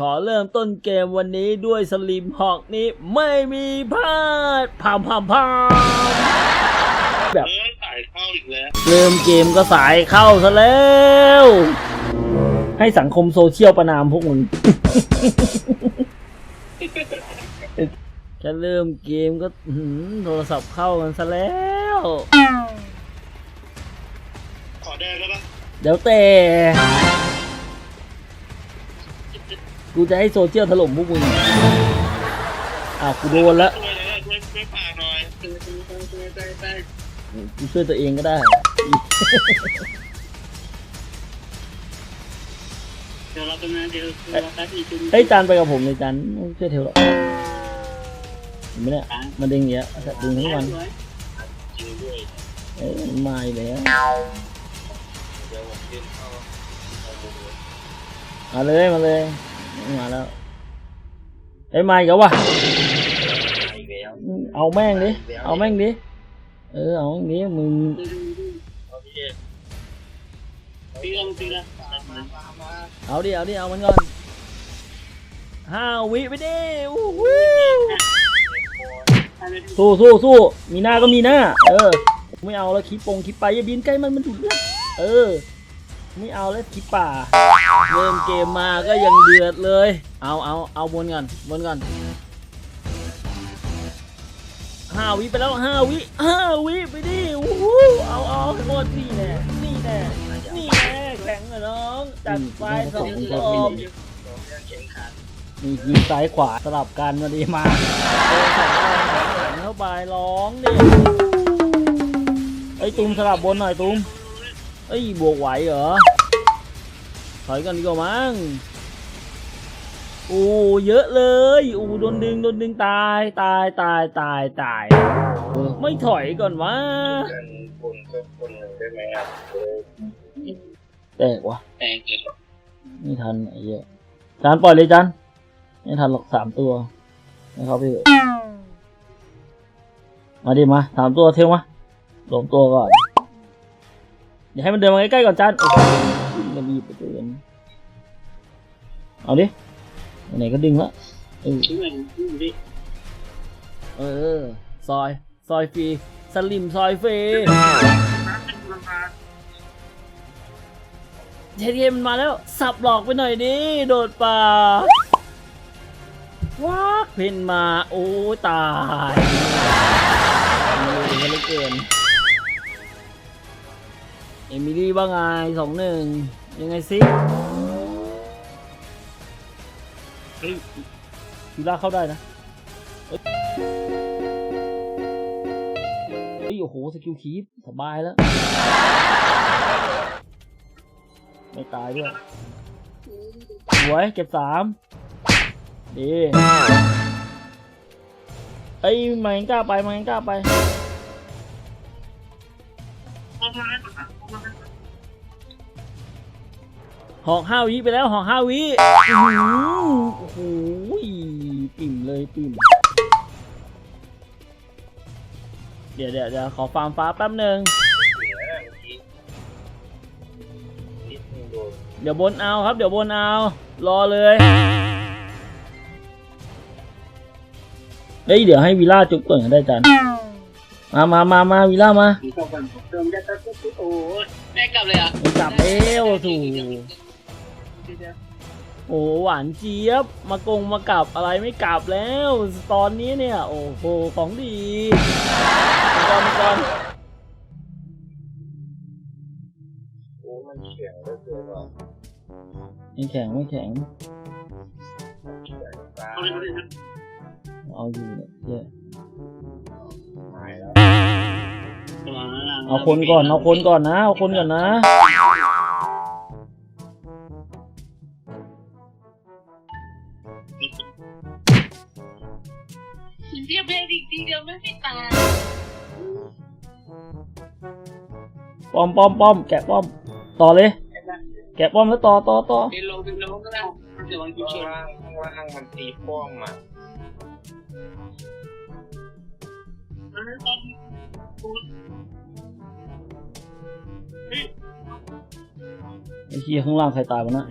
ขอเริ่มต้นเกมวันนี้ด้วยสลิมฮอกนี้ไม่มีพลาดพามพามพามเออสายเข้าอีกแล้วเริ่มเกมก็สายเข้าซะแล้ว ให้สังคมโซเชียลประนามพวกมึงแค่เริ่มเกมก็อื้อหือโทรศัพท์เข้ากันซะแล้ว ขอแดงแล้วปะเดี๋ยวแต่ กูจะให้โซเชียลถล่มพวกมึงอ้าวกูโดนล้วช่วยเลยช่วยช่วยฝากหน่อยช่วยช่วยช่วยช่วยช่วยช่วยกูช่วยตัวเองก็ได้ เดี๋ยวเราเป็นเดี๋ยวเราแป๊บนึงเฮ้ยจานไปกับผมเลยจานไม่ช่วยเทวหรอกเห็นไหมเนี่ยมันดึงอย่างเงี้ยดึงทั้งวันจริงด้วยเอ้ยมันมาอีกแล้วเดี๋ยวผมกินเข้าเอาเลยมาเลย มาแล้วเฮ้มาอีกแล้ววะเอาแม่งดิ เอาแม่งดิ เออ เอาแม่งดิมึงเอาดิ เอาดิ เอามันก่อนห้าวิไปดิอู้หูสู้สู้สู้มีหน้าก็มีหน้า เออ ไม่เอาแล้วคลิปปงคลิปไปอย่าบินใกล้มันมันถูกเลือดเออ ไม่เอาแล้วคลิปป่าเริ่มเกมมาก็ยังเดือดเลย เอาเอาเอาบนก่อนบนก่อนห้าวิไปแล้วห้าวิห้าวิไปดิอู้เอาเอาให้หมดนี่แน่นี่แน่นี่แน่แข็งเหรอน้องจัดไฟสองรอบเดี๋ยวเข็มขัดมียิงซ้ายขวาสลับกันมาดีมาเจอสองแรงสองแรงเข้าไปร้องดิไอ้ยตูมสลับบนหน่อยตูม เอ้ยบวกไหวเหรอ ถอยกันดีกว่ามั้งโอ้เยอะเลยโอ้โดนดึงโดนดึงตายตายตายตายตาย ไม่ถอยก่อนวะกันคนก็คนหนึ่งได้ไหมครับแตกวะแตงเกิดไม่ทันไอ้เหี้ยจานปล่อยเลยจานไม่ทันหรอกสามตัวนะครับพี่มาดิมาสามตัวเที่ยวมาหลงตัวก่อน อย่าให้มันเดินมาใกล้ๆก่อนจานโอ้โหมันรีบไปเกินเอาดิไหนๆก็ดึงละเออชื่อมันชื่อดิเออ ซอย ซอยฟรีสลิมซอยฟรีเทเทมันมาแล้ว สับหลอกไปหน่อยดิโดดป่าวักเพนมา โอ้ ตาย อมิลี่บ้างไงสองหนึ่งยังไงสิเฮ้ยยูราเข้าได้นะเฮ้ยโอ้โหสกิลคีปสบายแล้ว ไม่ตายด้วยสวยเก็บสามดีเอ้ยมายังกล้าไปมายังกล้าไป หอกห้าวิไปแล้วหอกห้าวิอื้อหือโอ้โหปิ่มเลยปิ่มเดี๋ยวเดี๋ยวเดี๋ยวขอฟาร์มฟ้าแป๊บหนึ่งนิดนึงโดนเดี๋ยวบนเอาครับ เดี๋ยวบนเอา รอเลยเฮ้ยเดี๋ยวให้วิลล่าจุกก่อนก็ได้จันมามามามาวิลล่ามามีเข้ากันเติมได้ตั้งแต่โอ้ยแม่กลับเลยอะไปจับเอวสู่ โอ้หวานเจี๊ยบ มากงมากลับอะไรไม่กลับแล้ว ตอนนี้เนี่ย โอ้โหของดีมาก่อนมาก่อนโอ้มันแข็งเหลือเกินว่ะไม่แข็งไม่แข็งตาเอาอยู่เนี่ยเหี้ยหายแล้วเอาคนก่อนเอาคนก่อนนะ เอาคนก่อนนะ ป้อมป้อมป้อมแกะป้อม ต่อเลย แกะป้อมแล้วต่อต่อต่อเป็นลงเป็นลงก็ได้เดี๋ยวมันกูชนล่างล่างมันตีป้อมอะไอ้เฮียข้างล่างใครตายวะนะ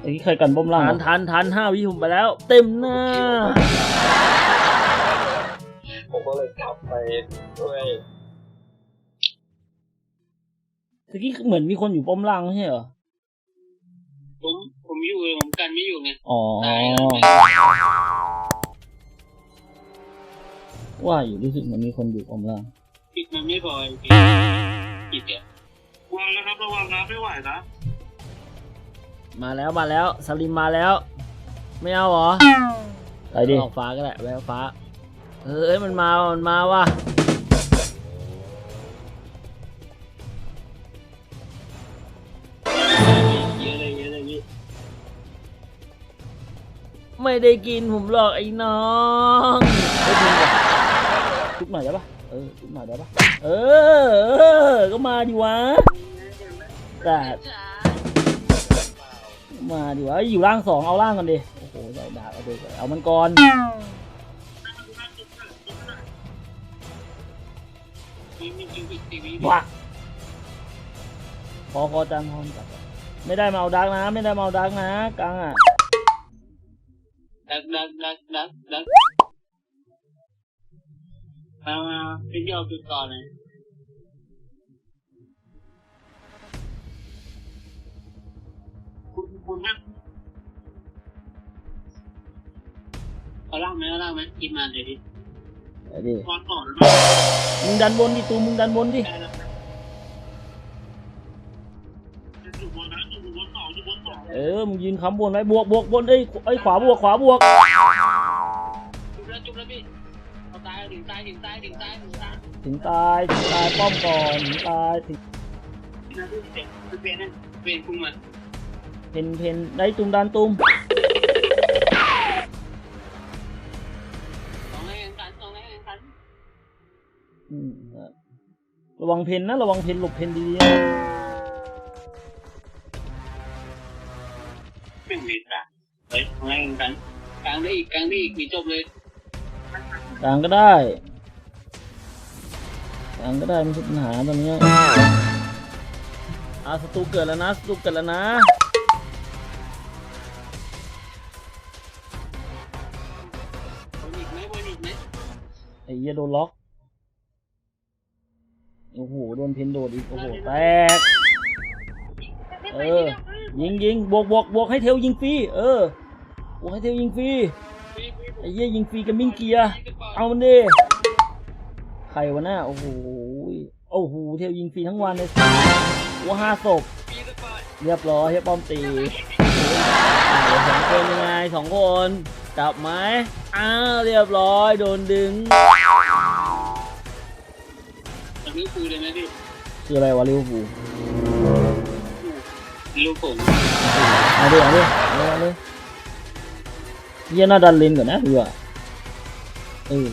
ไอ้ที่ใครกันป้อมล่างทันทันทันห้าวิผมไปแล้ว เต็มหน้า ก็เลยกลับไปด้วยตะกี้เหมือนมีคนอยู่ป้อมล่างไม่ใช่เหรอ ผมผมอยู่ผมกันไม่อยู่ไงอ๋อ ตายแล้วว่าอยู่รู้สึกเหมือนมีคนอยู่ป้อมล่างปิดมันไม่พอปิดปิดเดี๋ยววางนะครับระวังนะไม่ไหวนะมาแล้วมาแล้วสลิมมาแล้ว ไม่เอาเหรอไปดิ ออกฟ้าก็ได้แววฟ้า เฮ้ยมันมา มันมาว่ะเยอะเลยเยอะเลยพี่ไม่ได้กินผมหรอกไอ้น้องเฮ้ยจริงว่ะทุกหน่อยได้ปะเออทุกหน่อยได้ปะเออเออ ก็มาดิวะแต่จ๋ามาดิวะอยู่ล่างสองเอาล่างก่อนดิ โอ้โหใส่ดาบเอาไปเอามันก่อน มีมีจิวปิดทีวีวะพอพอจังพอจังไม่ได้มาเอาดักนะ ไม่ได้มาเอาดักนะกลางอะดักดักดักดักดักมามาเป็นยอดจุดก่อเลยคุณคุณนะเอาล่างไหมเอาล่างไหมกินมาเลยดิ ไปดิตอนก่อนมึงดันบนดิตูมึงดันบนดิได้แล้วอยู่บนนะอยู่บนสองอยู่บนสองเออมึงยืนค้ำบนไว้บวกบวกบนเอ้ยเอ้ยขวาบวกขวาบวกจุบแล้วจุบแล้วพี่เอาตายถึงตายถึงตายถึงตายถึงตายถึงตายถึงตายป้อมก่อนถึงตายถึงนะพี่เด็กคือเป็นนั่นเป็นคุณมันเพนเพนได้ตุมดันตุม ระวังเพนนะ ระวังเพนหลบเพนดีๆนะไม่มีตาเฮ้ยสองแรงกันกลางได้อีกกลางได้อีกมีจบเลยกลางก็ได้กลางก็ได้ไม่ใช่ปัญหาตอนเนี้ยอะศัตรูเกิดแล้วนะศัตรูเกิดแล้วนะบนอีกไหมบนอีกไหมไอ้เหี้ยโดนล็อก โอ้โหโดนเพนโดดอีกโอ้โหแตกเออยิงยิงบวกบวกบวกให้เทลยิงฟรีเออบวกให้เทลยิงฟรีไอ้เหี้ยยิงฟรีกับมิงเกียร์เอามันดิใครวะน่าโอ้โหโอ้โหเทลยิงฟรีทั้งวันเลยว่าห้าศพเรียบร้อยเฮียป้อมตีอ่าเหลือสองคนยังไงสองคนกลับไหมอ้าวเรียบร้อยโดนดึง ตอนนี้คูเลยนะพี่คืออะไรวะลิเวอร์พูลลูกผมเอาดิเอาดิเอาดิเอาดิเยี่ยน่าดันเลนก่อนนะดีกว่าเออ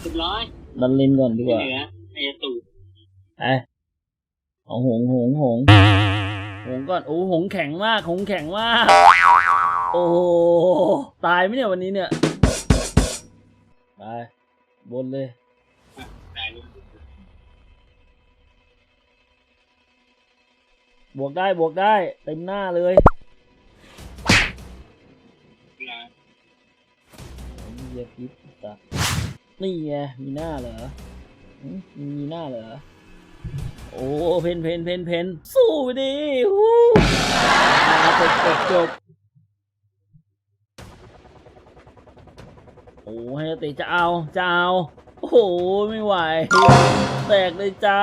เรียบร้อยดันเลนก่อนดีกไม่ว่าเหลือไอ้ตู่ไปเอาหงหงหงหงก่อนโอ้หงแข็งมากหงแข็งมากโอ้โหตายไหมเนี่ยวันนี้เนี่ยไปบนเลย บวกได้บวกได้ เต็มหน้าเลยเยียพิษตานี่ไงมีหน้าเหรอมีหน้าเหรอ โอ้เพนเพนเพนเพนสู้ไปดิฮู้อ่าจบจบจบโอ้ให้ตะจะเอาจะเอา โอ้โห ไม่ไหว แตกเลยจ้า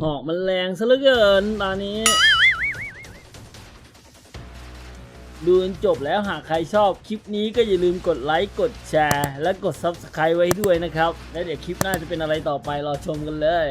หอกมันแรงซะเหลือเกินตอนนี้ ดูจนจบแล้วหากใครชอบคลิปนี้ก็อย่าลืมกดไลค์กดแชร์ และกด Subscribe ไว้ด้วยนะครับ แล้วเดี๋ยวคลิปหน้าจะเป็นอะไรต่อไปรอชมกันเลย